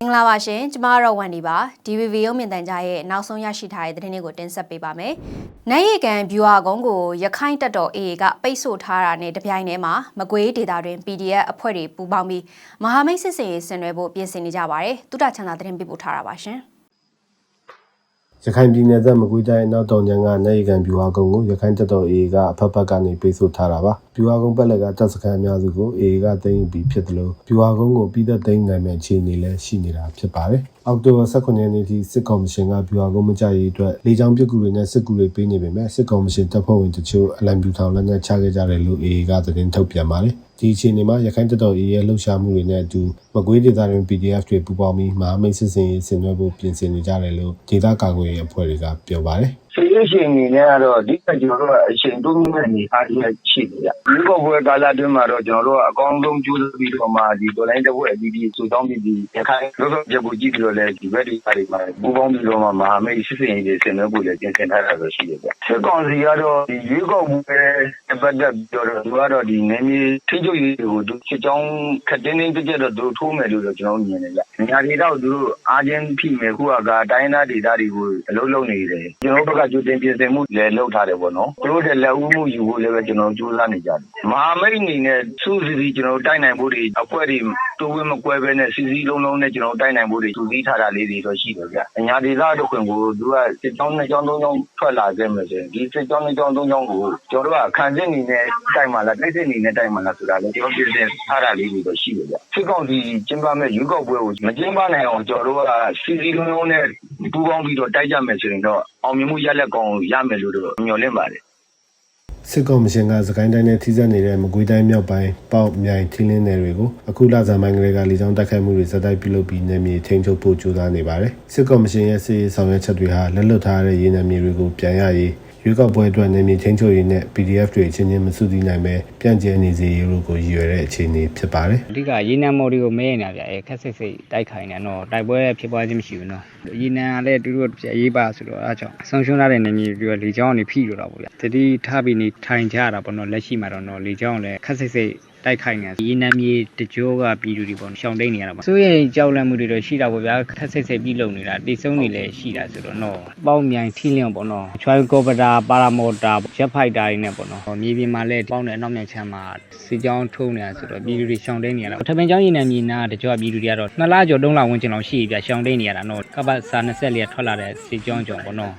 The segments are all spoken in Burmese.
မင်္ဂလာပါရှင်ကျမကတော့ဝန်ဒီပါ DVV ရုံမြင့်တန်ကြားရဲ့နောက်ဆုံးရရှိထားတဲ့သတင်းတွေကိုတင်ဆက်ပေးပါမယ်။နိုင်ရီကန်ဗျူဟာကုန်းကိုရခိုင်တပ်တော် AA ကပိတ်ဆို့ထားတာနဲ့တပြိုင်တည်းမှာမကွေးဒေတာတွင် PDF အဖွဲ့တွေပူးပေါင်းပြီးမဟာမိတ်စစ်စင်ရေးဆင်နွှဲဖို့ပြင်ဆင်နေကြပါတယ်။တုဒ္ဒချန်သာသတင်းပေးပို့ထားတာပါရှင်။ ရခိုင်ပြည်နယ်သက်မကွေးတိုင်းအနောက်တောင်ကျမ်းကနိုင်ရကန်ဗျူဟာကုန်းကိုရခိုင်တပ်တော် AA ကအဖက်ဖက်ကနေပိတ်ဆို့ထားတာပါဗျူဟာကုန်းပက်လက်ကတပ်စခန်းအများစုကို AA ကသိမ်းယူပြီးဖြစ်တယ်လို့ဗျူဟာကုန်းကိုပြည်သက်သိမ်းနိုင်မဲ့အခြေအနေလည်းရှိနေတာဖြစ်ပါတယ်အောက်တိုဘာ18ရက်နေ့ထိစစ်ကော်မရှင်ကဗျူဟာကုန်းမကြရေးအတွက်လေကြောင်းပစ်ကူတွေနဲ့စစ်ကူတွေပေးနေပေမဲ့စစ်ကော်မရှင်တပ်ဖွဲ့ဝင်တချို့အလံပြူထောင်လက်နက်ချခဲ့ကြတယ်လို့ AA ကသတင်းထုတ်ပြန်ပါတယ် ဒီအခြေအနေမှာရခိုင်တပ်တော် AA ရဲ့လှုပ်ရှားမှုတွေနဲ့အတူမကွေးဒေသတွင် PDF တွေပူးပေါင်းပြီးမဟာမိတ်စစ်စင်ရေးဆင်နွှဲဖို့ပြင်ဆင်နေကြတယ်လို့ဒေသကာကွယ်ရေးအဖွဲ့တွေကပြောပါတယ်။စီးရှင်အနေနဲ့ကတော့ အဓိက ကျွန်တော်တို့ကအချိန်တိုးမဲ့အနေအားဖြင့်ရှိနေကြ။ဒီကောပွဲ ကာလအတွင်းမှာတော့ ကျွန်တော်တို့က အကောင်းဆုံး ကြိုးစားပြီးတော့မှ ဒီဒေါ်လိုင်းတစ်ပွဲအပြီးပြီး စုတောင်းပြီး ဒီရခိုင်တို့တော့ပြပူကြည့်ပြီးတော့လည်း ဒီဘက်ဒီပါတွေမှာ ပူပေါင်းပြီးတော့မှ မဟာမိတ်စစ်စင်ရေးတွေ ဆင်နွှဲဖို့လည်း ပြင်ဆင်ထားတာပဲရှိတယ်ဗျ။စစ်ကောင်စီကတော့ ဒီရွေးကောက်ပွဲပတ်သက်ပြီးတော့ သူကတော့ ဒီနေမီထိချုပ်ရေးကိုသူစစ်ကြောင်းခက်တင်းတင်းကြက်ကြက်တော့ သူထိုးမယ်လို့တော့ ကျွန်တော်မြင်တယ်ဗျ။ညာဒေတော့သူတို့ အားချင်းဖိမယ်ခုကတိုင်းသားဒေသတွေကို အလုံးလုံးနေတယ်။ကျွန်တော်တို့ဘက်ကကြိုတင်ပြင်ဆင်မှုလည်းလုပ်ထားတယ်ပေါ့နော်။သူတို့တဲ့လက်ဦးမှုယူဖို့လည်းပဲကျွန်တော်ကြိုးစားနေကြတယ်။မဟာမိတ်အနေနဲ့စုစည်းပြီးကျွန်တော်တိုက်နိုင်ဖို့တွေအဖွဲ့တွေ တိုးဝင်းမကွဲပဲနဲ့စီစီလုံးလုံးနဲ့ကျွန်တော်တိုက်နိုင်ဖို့တွေသူစည်းထားတာလေးတွေတော့ရှိတယ်ဗျ။ညာဒေသတို့ခွင်ကိုသူကစစ်ကြောင်းနှစ်ကြောင်းသုံးကြောင်းထွက်လာခဲ့မယ်ဆိုရင်ဒီစစ်ကြောင်းနှစ်ကြောင်းသုံးကြောင်းကိုကျွန်တော်တို့ကခံစစ်အနေနဲ့တိုက်မှလားတိုက်စစ်အနေနဲ့တိုက်မှလားဆိုတာလည်းကျွန်တော်ပြင်ဆင်ထားတာလေးတွေတော့ရှိတယ်ဗျ။စစ်ကောင်စီကျင်းပမဲ့ရွေးကောက်ပွဲကိုမကျင်းပနိုင်အောင်ကျွန်တော်တို့ကစီစီလုံးလုံးနဲ့ပူးပေါင်းပြီးတော့တိုက်ကြမယ်ဆိုရင်တော့အောင်မြင်မှုရလက်ကောင်ရမယ်လို့တော့မျှော်လင့်ပါတယ် စစ်ကော်မရှင်ကစကိုင်းတိုင်းနဲ့ထိစပ်နေတဲ့မကွေးတိုင်းမြောက်ပိုင်းပေါက်မြိုင်ထင်းလင်းနယ်တွေကိုအခုလဆန်ပိုင်းကလေးကလေကြောင်းတိုက်ခိုက်မှုတွေစတိုက်ပြုလုပ်ပြီးနယ်မြေထိန်းချုပ်ဖို့ကြိုးစားနေပါတယ်စစ်ကော်မရှင်ရဲ့စစ်ရေးဆောင်ရွက်ချက်တွေဟာလက်လွတ်ထားတဲ့ရင်းနယ်မြေတွေကိုပြန်ရရေး ရွေးကောက်ပွဲအတွက်နယ်မြေချင်းချိုရေးနဲ့ PDF တွေအချင်းချင်းမစုစည်းနိုင်ပဲပြန့်ကျဲနေစေရေးတို့ကိုရည်ရွယ်တဲ့အခြေအနေဖြစ်ပါတယ်အဓိကရေနံမော်တွေကိုမဲနေတာဗျအဲခက်စိတ်စိတ်တိုက်ခိုင်းနေတော့တိုက်ပွဲဖြစ်ပွားခြင်းမရှိဘူးနော်ရေနံကလည်းသူတို့ရေးပါဆိုတော့အဲကြောင့်ဆုံးရှုံးထားတဲ့နေမြေပြီးတော့လေချောင်းကနေဖိလို့တော့ဗျတတိထားပြီးနေထိုင်ကြရတာပေါ့နော်လက်ရှိမှာတော့နော်လေချောင်းလည်းခက်စိတ်စိတ် တိုက်ခိုက်နေရေနံမြေတကြောကပြည်သူတွေပေါ့ရှောင်းတိန်နေရတာပေါ့စိုးရိမ်ကြောက်လန့်မှုတွေတော့ရှိတာပေါ့ဗျာခက်စိတ်စိတ်ပြီးလုံနေတာတိစုံနေလည်းရှိတာဆိုတော့နော်ပေါက်မြိုင်ထီလျော့ပေါ့နော်ချွိုင်းကောပတာပါရာမော်တာရက်ဖိုက်တာတွေနဲ့ပေါ့နော်မြေပြင်မှာလည်းပေါက်နေအနောက်မြောက်ချမ်းမှာစီကြောင်းထုံးနေတာဆိုတော့ပြည်သူတွေရှောင်းတိန်နေရတာထပင်ကျောင်းရေနံမြေနာတကြောပြည်သူတွေကတော့နှစ်လကျော်သုံးလဝန်းကျင်လောက်ရှိပြီဗျရှောင်းတိန်နေရတာနော်ကပတ်စာ24ထွက်လာတဲ့စီကြောင်းကြောင့်ပေါ့နော်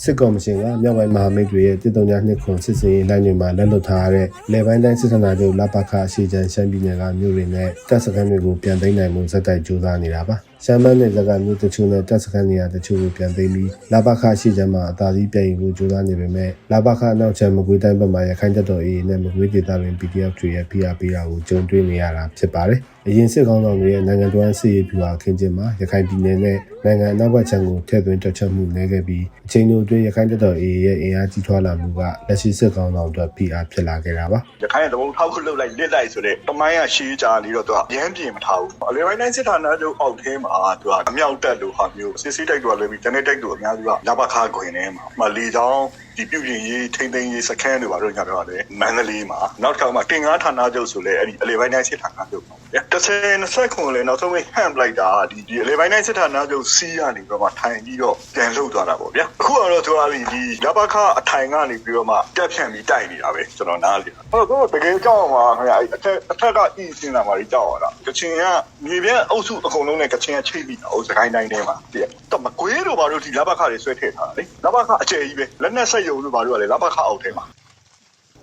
စစ်ကော်မရှင်ကမြောက်ပိုင်းမဟာမိတ်တွေရဲ့တည်တုံညာနှစ်ခွန်စစ်စင်ရေးလိုင်းတွေမှာလက်လွတ်ထားရတဲ့လေပိုင်းတိုင်းစစ်ဌာနချုပ်လပခအရှိချမ်းရှမ်းပြည်နယ်ကမြို့တွေနဲ့တပ်စခန်းတွေကိုပြန်သိမ်းနိုင်မှုဇက်တိုက်ကြိုးစားနေတာပါ ရှမ်းမန်းနယ်ဇက်ကမြို့တချို့နဲ့တပ်စခန်းနေရာတချို့ကိုပြန်သိမ်းပြီးလပခအရှိချမ်းမှာအသာစီးပြန်ယူဖို့ကြိုးစားနေပေမဲ့လပခအနောက်ချမ်းမကွေးတိုင်းဘက်မှာရခိုင်တပ်တော် AA နဲ့မကွေးဒေသတွင် PDF တွေရဲ့ဖိအားပေးတာကိုကြုံတွေ့နေရတာဖြစ်ပါတယ်အရင်စစ်ကောင်းဆောင်တွေရဲ့နိုင်ငံတော်အစစ်ရေးပြူဟာခင်းကျင်းမှာရခိုင်ပြည်နယ်နဲ့နိုင်ငံအနောက်ဘက်ခြမ်းကိုထည့်သွင်းတွက်ချက်မှုနေခဲ့ပြီးအချိန်တို့အတွင်းရခိုင်တပ်တော် AA ရဲ့အင်အားကြီးထွားလာမှုကလက်ရှိစစ်ကောင်းဆောင်အတွက် PR ဖြစ်လာခဲ့တာပါရခိုင်ရဲ့သဘုံထောက်ခုလှုပ်လိုက်လစ်လိုက်ဆိုတဲ့တမိုင်းကရှေးကြလေးတော့သူကရမ်းပြင်မထားဘူးအလေပိုင်းတိုင်းစစ်ဌာနတို့အောက်ထဲမှာသူကအမြောက်တက်လို့ဟာမျိုးစစ်စစ်တိုက်တော့လည်းပြီးတနေ့တိုက်တော့အများစုကလဘခခွင်ထဲမှာမလီချောင်း ဒီပြုပြင်ရေးထိမ့်သိမ်းရေးစခန်းတွေပါတော့ညပြောရတယ်မန္တလေးမှာနောက်တစ်ခါမှာတင်ငါဌာနချုပ်ဆိုလဲအဲ့ဒီအလေပိုင်းတိုင်းစစ်ဌာနချုပ်ပါဗျာ30 20ခုလည်းနောက်ဆုံးဟမ်လိုက်တာဒီဒီအလေပိုင်းတိုင်းစစ်ဌာနချုပ်စီးကနေပြီးတော့မှထိုင်ပြီးတော့ပြန်လှုပ်သွားတာပေါ့ဗျာအခုကတော့သူကဒီလဘခအထိုင်ကနေပြီးတော့မှတက်ဖြန့်ပြီးတိုက်နေတာပဲကျွန်တော်နားလေအဲ့တော့သူကတကယ်ကြောက်မှာခင်ဗျာအဲ့အထက်အထက်ကဤစင်းလာမှာကြောက်ရတာကချင်ကမြေပြန့်အုပ်စုအကုန်လုံးနဲ့ကချင်ကချိတ်ပြီးတာဟိုစကိုင်းတိုင်းထဲမှာတည့်တော့မကွေးတို့ဘာလို့ဒီလဘခတွေဆွဲထည့်ထားတာလေလဘခအကျယ်ကြီးပဲလက်နက်ဆက်ယုံတို့ဘာလို့ကလဲလဘခအောက်ထဲမှာ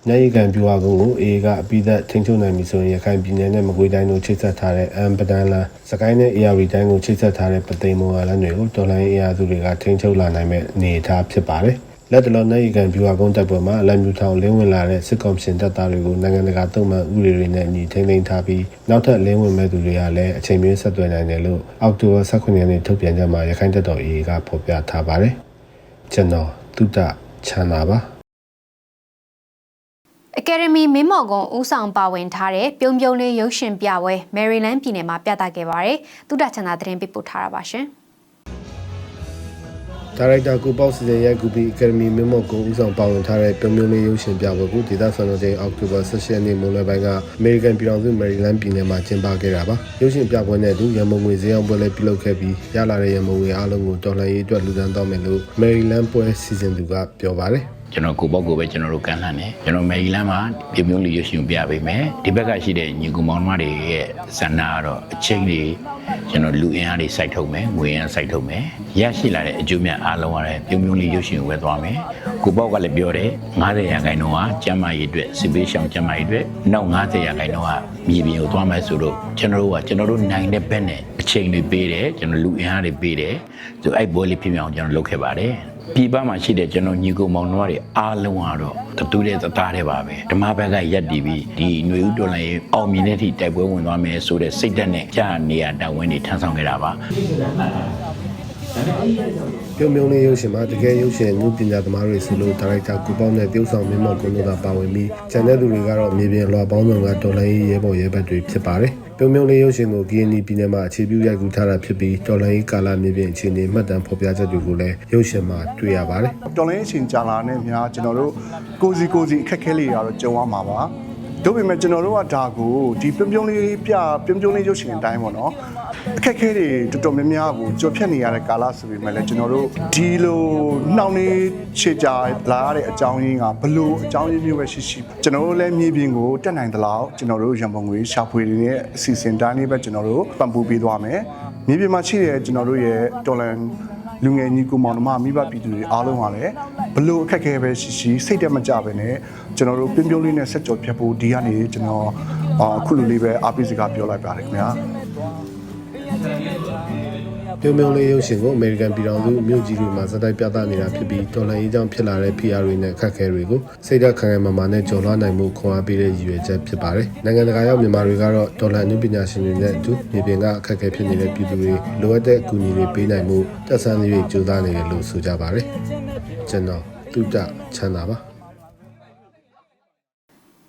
နိုင်ရီကန်ပြူဟာကုန်းကို AA ကအပိသက်ထိန်းချုပ်နိုင်ပြီဆိုရင်ရခိုင်ပြည်နယ်နဲ့မကွေးတိုင်းတို့ချိတ်ဆက်ထားတဲ့အမ်ပဒန်လန်စကိုင်းနဲ့ AR တိုင်းကိုချိတ်ဆက်ထားတဲ့ပသိမ်မော်လန်တွေကိုတော်လိုင်းအင်အားစုတွေကထိန်းချုပ်လာနိုင်မဲ့အနေအထားဖြစ်ပါတယ်။လက်တလုံးနိုင်ရီကန်ပြူဟာကုန်းတပ်ပွဲမှာအလံမြူထောင်လင်းဝင်လာတဲ့စစ်ကောင်ရှင်တပ်သားတွေကိုနိုင်ငံတကာတုံ့ပြန်ဥပဒေတွေနဲ့အညီထိန်းသိမ်းထားပြီးနောက်ထပ်လင်းဝင်မဲ့သူတွေကလည်းအချိန်မင်းဆက်သွယ်နိုင်တယ်လို့အောက်တိုဘာ18ရက်နေ့ထုတ်ပြန်ကြမှာရခိုင်တပ်တော် AA ကဖော်ပြထားပါတယ်။ကျွန်တော်တုဒ္ဒ ချမ်းသာပါအကယ်ဒမီမင်းမော်ကွန်ဦးဆောင်ပါဝင်ထားတဲ့ပြုံးပြုံးလေးရုပ်ရှင်ပြပွဲမယ်ရီလန်းပြည်နယ်မှာပြသခဲ့ပါတယ်။တုဒ္ဒချန်သာသတင်းပေးပို့ထားတာပါရှင်။ ဒါရိုက်တာကိုပေါ့စီစဉ်ရိုက်ကူပြီးအကယ်ဒမီမင်းမော့ကိုဦးဆောင်ပါဝင်ထားတဲ့ပြုံးပြုံးလေးရုပ်ရှင်ပြပွဲကိုဒေသစံတော်ချိန်အောက်တိုဘာ16ရက်နေ့မွန်းလွဲပိုင်းကအမေရိကန်ပြည်ထောင်စုမယ်ရီလန်းပြည်နယ်မှာကျင်းပခဲ့တာပါရုပ်ရှင်ပြပွဲနဲ့အတူရန်မုံငွေဈေးအောင်ပွဲလည်းပြုလုပ်ခဲ့ပြီးရလာတဲ့ရန်မုံငွေအားလုံးကိုတော်လှန်ရေးအတွက်လူဒန်းတော့မယ်လို့မယ်ရီလန်းပွဲစီစဉ်သူကပြောပါတယ် ကျွန်တော်ကိုပေါ့ကိုပဲကျွန်တော်တို့ကန်လှန်တယ်ကျွန်တော်မယ်ရီလန်းမှာပြုံပြုံးလေးရွှေရှင်ပြပေးမယ်ဒီဘက်ကရှိတဲ့ညီကူမောင်နှမတွေရဲ့ဇန္နာကတော့အချိန်တွေကျွန်တော်လူအင်အားတွေစိုက်ထုတ်မယ်ငွေအင်အားစိုက်ထုတ်မယ်ရရှိလာတဲ့အကျိုးမြတ်အားလုံးကလည်းပြုံပြုံးလေးရွှေရှင်ဝယ်သွားမယ်ကိုပေါ့ကလည်းပြောတယ်90ရာခိုင်နှုန်းကကျန်းမာရေးအတွက်စစ်ပေးရှောင်ကျန်းမာရေးအတွက်နောက်90ရာခိုင်နှုန်းကမြေပြင်ကိုသွားမယ်ဆိုတော့ကျွန်တော်တို့ကကျွန်တော်တို့နိုင်တဲ့ဘက်နဲ့အချိန်တွေပေးတယ်ကျွန်တော်လူအင်အားတွေပေးတယ်ဆိုအဲ့ဘောလေးဖြစ်မြောင်ကျွန်တော်လုပ်ခဲ့ပါတယ် ပြည်ပမှာရှိတဲ့ကျွန်တော်ညီကိုမောင်နှမတွေအားလုံးကတော့တတူတဲ့သသားတဲ့ပါပဲဓမ္မဘက်ကရက်တည်ပြီးဒီຫນွေဥတော်လည်းအောင်မြင်တဲ့အထိတိုက်ပွဲဝင်သွားမယ်ဆိုတဲ့စိတ်ဓာတ်နဲ့ကြာနေရတာဝန်တွေထမ်းဆောင်ခဲ့တာပါပြုံးပြုံးလေးရုပ်ရှင်မှာတကယ်ရုပ်ရှင်မှုပညာသမားတွေဆိုလို့ဒါရိုက်တာကူပေါင်းနဲ့ပြုဆောင်မင်းမော့ကွန်တို့ကပါဝင်ပြီးကျန်တဲ့သူတွေကတော့မြေပြင်လွှာပေါင်းစုံကတော်လိုင်းရေးရဲဘော်ရဲဘက်တွေဖြစ်ပါတယ် ပြုံးပြုံးလေးရုပ်ရှင်ကို GNI ပြည်နယ်မှာအခြေပြုရိုက်ကူးထားတာဖြစ်ပြီးတော်လိုင်းရေးကာလမြေပြင်အခြေအနေမှတ်တမ်းဖော်ပြချက်တွေကိုလည်းရုပ်ရှင်မှာတွေ့ရပါတယ်တော်လိုင်းအချိန်ကြာလာတဲ့များကျွန်တော်တို့ကိုစီကိုစီအခက်အခဲလေးတွေကတော့ကြုံရမှာပါ တို့ပေမဲ့ကျွန်တော်တို့ကဒါကိုဒီပြုံးပြုံးလေးပြပြုံးပြုံးလေးရုပ်ရှင်အတိုင်းပေါ့နော်အခက်အခဲတွေတော်တော်များများကိုကြော်ဖြတ်နေရတဲ့ကာလဆိုပေမဲ့လည်းကျွန်တော်တို့ဒီလိုနှောင့်နှေးခြေကြလာရတဲ့အကြောင်းရင်းကဘလို့အကြောင်းရင်းမျိုးပဲရှိရှိကျွန်တော်တို့လည်းမြေပြင်ကိုတက်နိုင်သလောက်ကျွန်တော်တို့ရန်ပုံငွေရှာဖွေနေတဲ့အစီအစဉ်တိုင်းလေးပဲကျွန်တော်တို့ပံ့ပိုးပေးသွားမယ်မြေပြင်မှာရှိတဲ့ကျွန်တော်တို့ရဲ့တော်လန် လူငယ်ညီကိုမောင်နှမမိဘပြည်သူတွေအားလုံးကလည်းဘလို့အခက်အခဲပဲရှိရှိစိတ်တက်မကြပဲနဲ့ကျွန်တော်တို့ပြင်းပြလေးနဲ့ဆက်ကြော်ဖြတ်ဖို့ဒီကနေကျွန်တော်အခုလိုလေးပဲအားပေးစကားပြောလိုက်ပါတယ်ခင်ဗျာ ပြုံးပြုံးလေးရုပ်ရှင်ကိုအမေရိကန်ပြည်ထောင်စုမြို့ကြီးတွေမှာစတိုက်ပြသနေတာဖြစ်ပြီးတော်လှန်ရေးကြောင့်ဖြစ်လာတဲ့ PR တွေနဲ့အခက်အခဲတွေကိုစိတ်ဓာတ်ခံခံမာမာနဲ့ကြော်လွှားနိုင်မှုခွန်အားပေးတဲ့ရည်ရွယ်ချက်ဖြစ်ပါတယ်။နိုင်ငံတကာရောက်မြန်မာတွေကတော့တော်လှန်ရေးပညာရှင်တွေနဲ့အတူမြေပြင်ကအခက်အခဲဖြစ်နေတဲ့ပြည်သူတွေလိုအပ်တဲ့အကူအညီတွေပေးနိုင်မှုတက်ဆန်းလေးတွေကြိုးစားနေတယ်လို့ဆိုကြပါတယ်။ကျွန်တော်တုဒ္ဒချမ်းသာပါ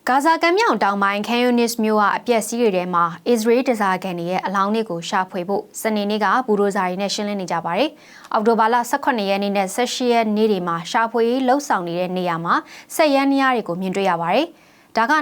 ဂါဇာကမ်းမြောင်တောင်ပိုင်းခံယူနစ်မြို့ကအပြက်စီးတွေထဲမှာအစ္စရေးတစားကန်တွေရဲ့အလောင်းတွေကိုရှာဖွေဖို့စနေနေ့ကဘူရိုဇာတွေနဲ့ရှင်းလင်းနေကြပါတယ်။အောက်တိုဘာလ18ရက်နေ့နဲ့18ရက်နေ့တွေမှာရှာဖွေရေးလှုပ်ဆောင်နေတဲ့နေရာမှာဆက်ရန်နေရာတွေကိုမြင်တွေ့ရပါတယ်။ဒါက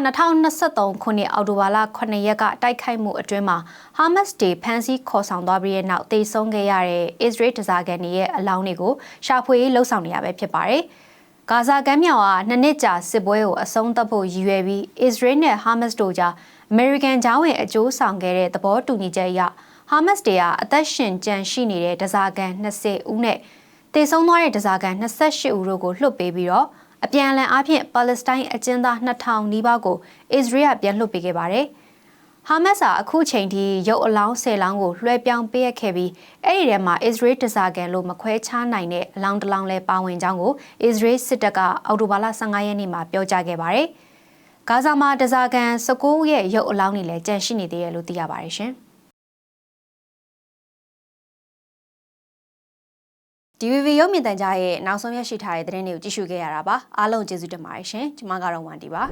2023ခုနှစ်အောက်တိုဘာလ9ရက်ကတိုက်ခိုက်မှုအတွင်းမှာဟာမတ်စ်တွေဖမ်းဆီးခေါ်ဆောင်သွားပြီးတဲ့နောက်တေဆုံးခဲ့ရတဲ့အစ္စရေးတစားကန်တွေရဲ့အလောင်းတွေကိုရှာဖွေရေးလှုပ်ဆောင်နေရပဲဖြစ်ပါတယ်။ ဂါဇာကမ်းမြောင်ကနှစ်နှစ်ကြာစစ်ပွဲကိုအဆုံးသတ်ဖို့ရည်ရွယ်ပြီးအစ္စရေးနဲ့ဟာမတ်စ်တို့ကြားအမေရိကန်ဂျာဝင်အကျိုးဆောင်ခဲ့တဲ့သဘောတူညီချက်အရဟာမတ်စ်တွေကအသက်ရှင်ကြံရှိနေတဲ့ဒဇာကန်20ဦးနဲ့တေဆုံးသွားတဲ့ဒဇာကန်28ဦးတို့ကိုလွှတ်ပေးပြီးတော့အပြန်အလှန်အားဖြင့်ပါလက်စတိုင်းအကျဉ်းသား2000နီးပါးကိုအစ္စရေးကပြန်လွှတ်ပေးခဲ့ပါတယ်။ ဟာမတ်စ်ကအခုချိန်ထိရုပ်အလောင်း10လောင်းကိုလွှဲပြောင်းပေးရခဲ့ပြီးအဲ့ဒီထဲမှာအစ္စရေးတစားကန်လို့မခွဲခြားနိုင်တဲ့အလောင်းတစ်လောင်းလဲပါဝင်ကြောင်းကိုအစ္စရေးစစ်တပ်ကအောက်တိုဘာလ15ရက်နေ့မှာပြောကြားခဲ့ပါတယ်။ဂါဇာမှာတစားကန်19ရဲ့ရုပ်အလောင်းတွေလည်းကျန်ရှိနေသေးတယ်လို့သိရပါတယ်ရှင်။ DVB ရုပ်မြင်သံကြားရဲ့နောက်ဆုံးရရှိထားတဲ့သတင်းတွေကိုကြည့်ရှုခဲ့ရတာပါအားလုံးကျေးဇူးတင်ပါတယ်ရှင်ကျွန်မကတော့ဝန်ဒီပါ